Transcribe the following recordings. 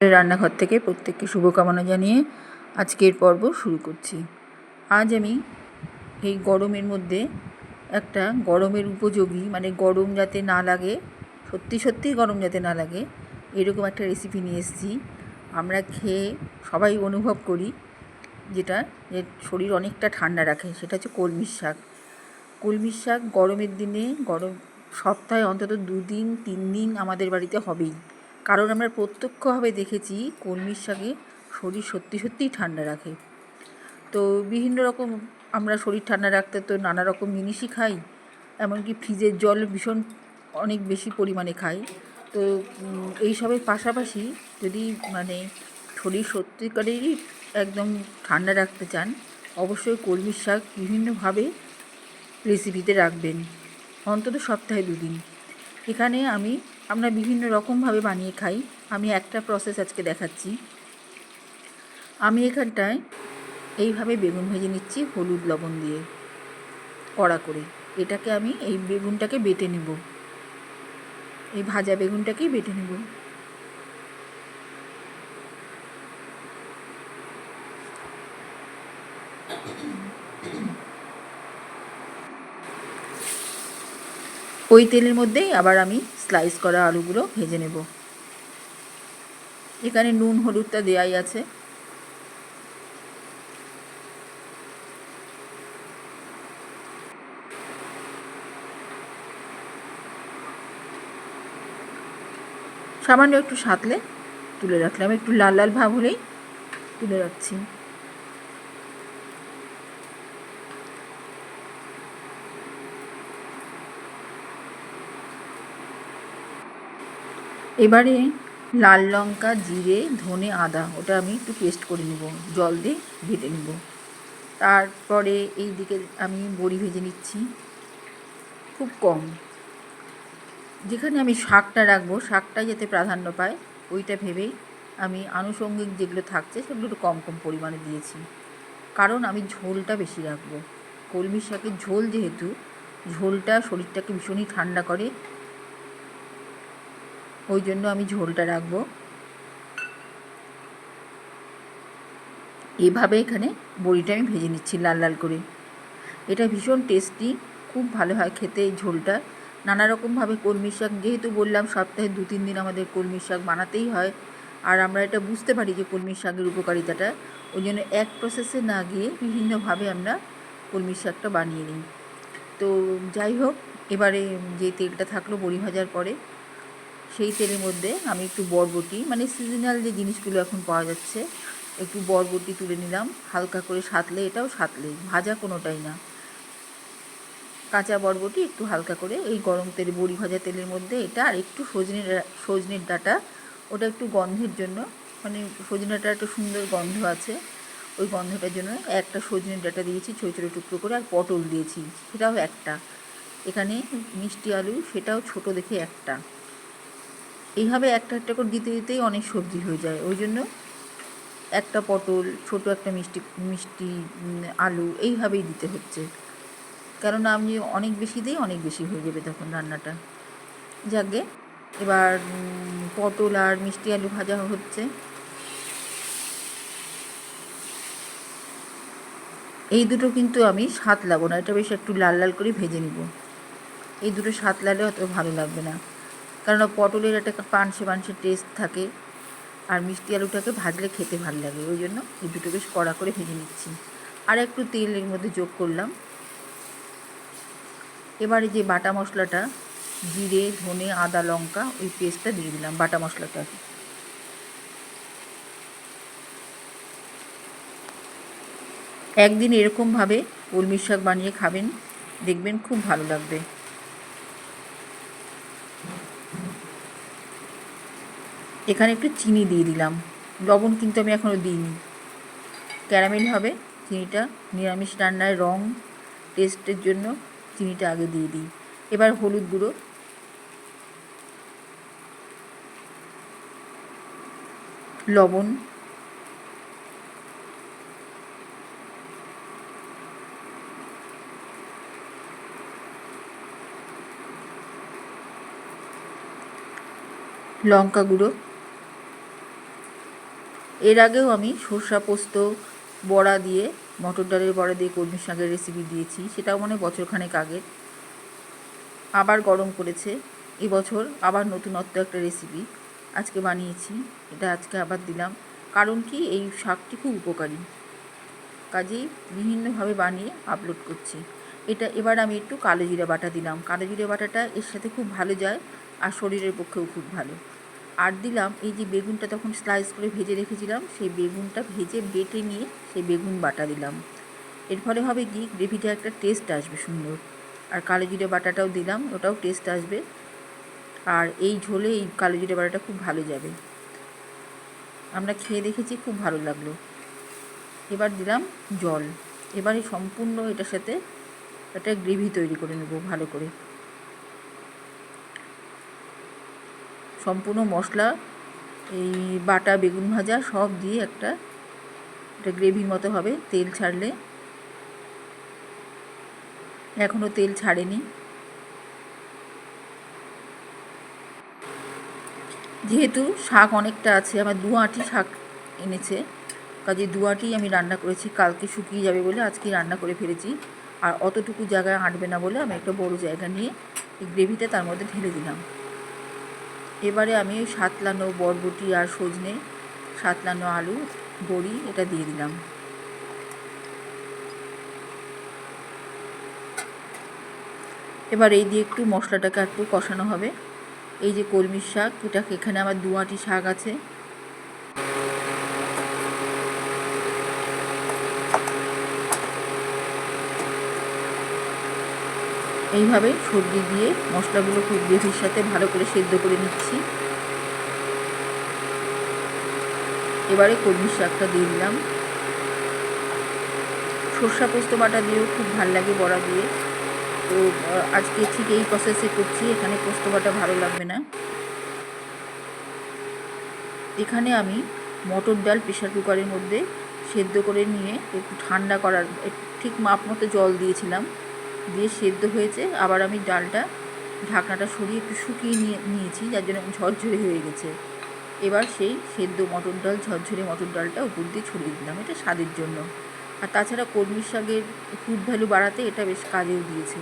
রান্নাঘর থেকে প্রত্যেককে শুভকামনা জানিয়ে আজকের পর্ব শুরু করছি। আজ আমি এই গরমের মধ্যে একটা গরমের উপযোগী মানে গরম যাতে না লাগে, সত্যি সত্যিই গরম যাতে না লাগে, এরকম একটা রেসিপি নিয়ে এসেছি। আমরা খেয়ে সবাই অনুভব করি যেটা, যে শরীর অনেকটা ঠান্ডা রাখে, সেটা হচ্ছে কলমির শাক। কলমির শাক গরমের দিনে, গরম সপ্তাহে অন্তত দুদিন তিন দিন আমাদের বাড়িতে হবেই। কারণ আমরা প্রত্যক্ষভাবে দেখেছি কলমির শাকে শরীর সত্যি সত্যিই ঠান্ডা রাখে। তো বিভিন্ন রকম আমরা শরীর ঠান্ডা রাখতে তো নানা রকম জিনিসই খাই, এমনকি ফ্রিজের জল ভীষণ অনেক বেশি পরিমাণে খাই। তো এইসবের পাশাপাশি যদি মানে শরীর সত্যিকারেরই একদম ঠান্ডা রাখতে চান, অবশ্যই কলমির শাক বিভিন্নভাবে রেসিপিতে রাখবেন, অন্তত সপ্তাহে দুদিন। এখানে আমি আমরা বিভিন্ন রকমভাবে বানিয়ে খাই। আমি একটা প্রসেস আজকে দেখাচ্ছি। আমি এখানটায় এইভাবে বেগুন ভেজে নিচ্ছি, হলুদ লবণ দিয়ে কড়া করে। এটাকে আমি এই বেগুনটাকে বেটে নেব। এই ভাজা বেগুনটাকেই বেটে নেব। ওই তেলের মধ্যেই আবার আমি স্লাইস করা আলুগুলো ভেজে নেব। এখানে নুন, হলুদটা দেওয়াই আছে। সামান্য একটু সাঁতলে তুলে রাখলাম, একটু লাল লাল ভাব হলেই তুলে রাখছি। এবারে লাল লঙ্কা, জিরে, ধনে, আদা, ওটা আমি একটু পেস্ট করে নেব। জল দিয়ে ভেজে নেব। তারপরে এই দিকে আমি বড়ি ভেজে নিচ্ছি। খুব কম। যেখানে আমি শাকটা রাখব শাকটা যাতে প্রাধান্য পায়, ওইটা ভেবেই আমি আনুষঙ্গিক যেগুলো থাকছে, সেগুলো একটু কম কম পরিমাণে দিয়েছি। কারণ আমি ঝোলটা বেশি রাখব। কলমি শাকের ঝোল যেহেতু, ঝোলটা শরীরটাকে ভীষণই ঠান্ডা করে ওই জন্য আমি ঝোলটা রাখব। এভাবে এখানে বড়িটা আমি ভেজে নিচ্ছি লাল লাল করে। এটা ভীষণ টেস্টি খুব ভালো হয় খেতে এই ঝোলটা। নানা রকমভাবে কলমি শাক, যেহেতু বললাম সপ্তাহে দু তিন দিন আমাদের কলমি শাক বানাতেই হয়, আর আমরা এটা বুঝতে পারি যে কলমি শাকের উপকারিতাটা। ওই জন্য এক প্রসেসে না গিয়ে বিভিন্নভাবে আমরা কলমি শাকটা বানিয়ে নিই। তো যাই হোক, এবারে যে তেলটা থাকল বড়ি ভাজার পরে সেই তেলের মধ্যে আমি একটু বরবটি মানে সিজনাল যে জিনিসগুলো এখন পাওয়া যাচ্ছে, একটু বরবটি তুলে নিলাম। হালকা করে সাতলে, এটাও সাতলে, ভাজা কোনোটাই না। কাঁচা বরবটি একটু হালকা করে, এই গরম তেলে, বড়ি ভাজা তেলের মধ্যে এটা, আর একটু সজনে সজনের ডাটা, ওটা একটু গন্ধের জন্য মানে সজনেটা একটা সুন্দর গন্ধ আছে, ওই গন্ধটার জন্য একটা সজনের ডাটা দিয়েছি, ছোটো ছোটো টুকরো করে, আর পটল দিয়েছি, সেটাও একটা। এখানে মিষ্টি আলু, সেটাও ছোট দেখে একটা। এইভাবে একটা একটা করে দিতে দিতেই অনেক সবজি হয়ে যায়। ওই জন্য একটা পটল, ছোট একটা মিষ্টি মিষ্টি আলু এইভাবেই দিতে হচ্ছে। কারণ আমি অনেক বেশি দিই, অনেক বেশি হয়ে যাবে তখন রান্নাটা। যাকে এবার পটল আর মিষ্টি আলু ভাজা হচ্ছে। এই দুটো কিন্তু আমি সাতলাবো না, এটা বেশ একটু লাল লাল করে ভেজে নিব। এই দুটো সাতলালে অত ভালো লাগবে না। কারণ পটলের একটা পানসে পানসে টেস্ট থাকে। আর মিষ্টি আলুটাকে ভাজলে খেতে ভালো লাগে, ওই জন্য এই দুটো বেশ কড়া করে ভেজে নিচ্ছি। আর একটু তেল এর মধ্যে যোগ করলাম। এবারে যে বাটা মশলাটা, জিরে, ধনে, আদা, লঙ্কা, ওই পেস্টটা দিয়ে দিলাম বাটা মশলাটা একদিন এরকমভাবে কলমির শাক বানিয়ে খাবেন, দেখবেন খুব ভালো লাগবে। এখানে একটু চিনি দিয়ে দিলাম। লবণ কিন্তু আমি এখনও দিইনি। ক্যারামেল হবে, চিনিটা নিরামিষ রান্নায় রং, টেস্টের জন্য চিনিটা আগে দিয়ে দিই। এবার হলুদ গুঁড়ো। লবণ। লঙ্কা গুঁড়ো। এর আগেও আমি সর্ষা পোস্ত, বড়া দিয়ে, মটর ডালের বড়া দিয়ে কলমি শাকের রেসিপি দিয়েছি, সেটাও মানে বছরখানেক আগের। আবার গরম করেছে এবছর আবার নতুনত্ব একটা রেসিপি আজকে বানিয়েছি, এটা আজকে আবার দিলাম। কারণ কি, এই শাকটি খুব উপকারী। কাজেই বিভিন্নভাবে বানিয়ে আপলোড করছি। এটা এবার আমি একটু কালো জিরে বাটা দিলাম। কালো জিরে বাটাটা এর সাথে খুব ভালো যায়, আর শরীরের পক্ষেও খুব ভালো। আর দিলাম এই যে বেগুনটা তখন স্লাইস করে ভেজে রেখেছিলাম, সেই বেগুনটা ভেজে বেটে নিয়ে সেই বেগুন বাটা দিলাম। এর ফলে হবে কি, গ্রেভিটা একটা টেস্ট আসবে সুন্দর। আর কালো জিরে বাটাটাও দিলাম, ওটাও টেস্ট আসবে। আর এই ঝোলে এই কালো জিরে বাটাটা খুব ভালো যাবে। আমরা খেয়ে দেখেছি, খুব ভালো লাগল। এবার দিলাম জল। এবারে সম্পূর্ণ এটার সাথে একটা গ্রেভি তৈরি করে নেব ভালো করে। সম্পূর্ণ মশলা, এই বাটা, বেগুন ভাজা সব দিয়ে একটা একটা গ্রেভির মতো হবে, তেল ছাড়লে। এখনও তেল ছাড়েনি। যেহেতু শাক অনেকটা আছে, আমার দু আঁটি শাক এনেছে, কাজে দু আঁটি আমি রান্না করেছি। কালকে শুকিয়ে যাবে বলে আজকে রান্না করে ফেলেছি। আর অতটুকু জায়গায় আঁটবে না বলে আমি একটা বড় জায়গা নিয়ে এই গ্রেভিটা তার মধ্যে ঢেলে দিলাম। এবারে আমি সাতলানো বরবটি আর সজনে, সাতলানো আলু, বড়ি এটা দিয়ে দিলাম। এবার এই দিয়ে একটু মশলাটাকে একটু কষানো হবে। এই যে কলমির শাক এটা এখানে আমার দু আঁটি শাক আছে। এইভাবে সবজি দিয়ে মশলাগুলো খুব গ্রেভির সাথে ভালো করে সেদ্ধ করে নিচ্ছি। এবারে কলমির শাকটা দিয়ে দিলাম। সর্ষা পোস্ত বাটা দিয়েও খুব ভালো লাগে বড়া দিয়ে। তো আজকে ঠিক এই প্রসেসে করছি, এখানে পোস্ত বাটা ভালো লাগবে না। এখানে আমি মটর ডাল প্রেশার কুকারের মধ্যে সেদ্ধ করে নিয়ে একটু ঠান্ডা করার ঠিক মাপ মতো জল দিয়েছিলাম। দিয়ে সেদ্ধ হয়েছে। আবার আমি ডালটা, ঢাকনাটা সরিয়ে একটু শুকিয়ে নিয়ে, নিয়েছি, যার জন্য ঝরঝরে হয়ে গেছে। এবার সেই সেদ্ধ মটর ডাল, ঝরঝরে মটর ডালটা উপর দিয়ে ছড়িয়ে দিলাম, এটা স্বাদের জন্য। আর তাছাড়া কলমির শাকের ফুড ভ্যালু বাড়াতে এটা বেশ কাজেও দিয়েছে।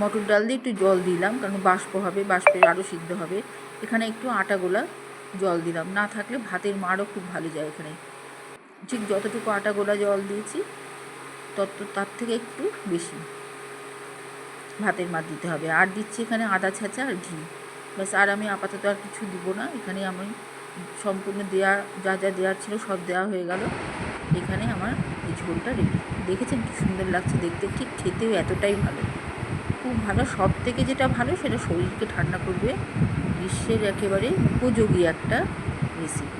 মটর ডাল দিয়ে একটু জল দিলাম, কারণ বাষ্প হবে বাষ্পে আরও সিদ্ধ হবে। এখানে একটু আটা গোলা জল দিলাম, না থাকলে ভাতের মারও খুব ভালো যায় এখানে ঠিক যতটুকু আটা গোলা জল দিয়েছি তত তার থেকে একটু বেশি। ভাতের মার দিতে হবে। আর দিচ্ছি এখানে আদা ছাঁচা আর ঘি। ব্যাস, আর আমি আপাতত আর কিছু দিব না। এখানে আমি সম্পূর্ণ দেয়া, যা যা দেওয়ার ছিল সব দেওয়া হয়ে গেল। এখানে আমার এই ঝোলটা রেডি দেখেছেন কি সুন্দর লাগছে দেখতে? ঠিক খেতেও এতটাই ভালো। খুব ভালো সব থেকে যেটা ভালো সেটা শরীরকে ঠান্ডা করবে। গ্রীষ্মের একেবারে উপযোগী একটা রেসিপি